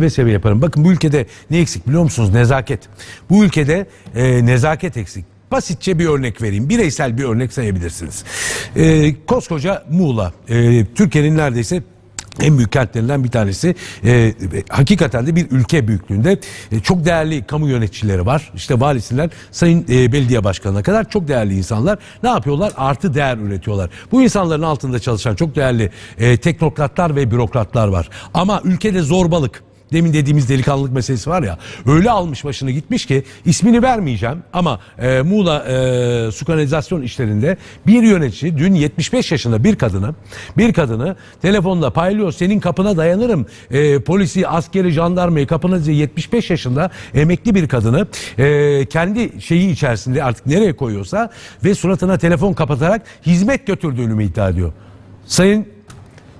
seve seve yaparım. Bakın bu ülkede ne eksik biliyor musunuz? Nezaket. Bu ülkede e, nezaket eksik. Basitçe bir örnek vereyim. Bireysel bir örnek sayabilirsiniz. E, koskoca Muğla. E, Türkiye'nin neredeyse en büyük kentlerinden bir tanesi. E, hakikaten de bir ülke büyüklüğünde e, çok değerli kamu yöneticileri var. İşte valisinden sayın e, belediye başkanına kadar çok değerli insanlar. Ne yapıyorlar? Artı değer üretiyorlar. Bu insanların altında çalışan çok değerli e, teknokratlar ve bürokratlar var. Ama ülkede zorbalık, demin dediğimiz delikanlılık meselesi var ya öyle almış başını gitmiş ki ismini vermeyeceğim ama e, Muğla e, su kanalizasyon işlerinde bir yönetici dün 75 yaşında bir kadını bir kadını telefonda paylıyor senin kapına dayanırım e, polisi askeri jandarmayı kapına 75 yaşında emekli bir kadını e, kendi şeyi içerisinde artık nereye koyuyorsa ve suratına telefon kapatarak hizmet götürdüğünü mü iddia ediyor. Sayın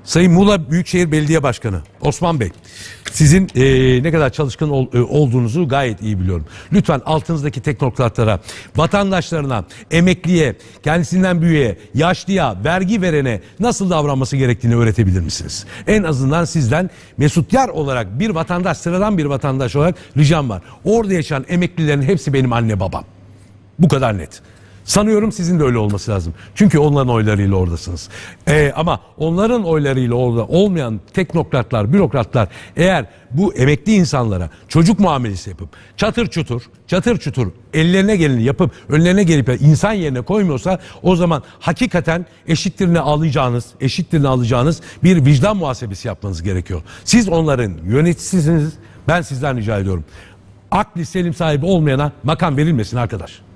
Sayın Muğla Büyükşehir Belediye Başkanı Osman Bey, sizin eee, ne kadar çalışkan ol- e, olduğunuzu gayet iyi biliyorum. Lütfen altınızdaki teknokratlara, vatandaşlarına, emekliye, kendisinden büyüğe, yaşlıya, vergi verene nasıl davranması gerektiğini öğretebilir misiniz? En azından sizden Mesut Yar olarak bir vatandaş, sıradan bir vatandaş olarak ricam var. Orada yaşayan emeklilerin hepsi benim anne babam. Bu kadar net. Sanıyorum sizin de öyle olması lazım. Çünkü onların oylarıyla oradasınız. Ee, ama onların oylarıyla orada olmayan teknokratlar, bürokratlar eğer bu emekli insanlara çocuk muamelesi yapıp çatır çutur, çatır çutur ellerine geleni yapıp önlerine gelip insan yerine koymuyorsa o zaman hakikaten eşittirini alacağınız, eşittirini alacağınız bir vicdan muhasebesi yapmanız gerekiyor. Siz onların yöneticisiniz. Ben sizden rica ediyorum. Akli selim sahibi olmayana makam verilmesin arkadaş.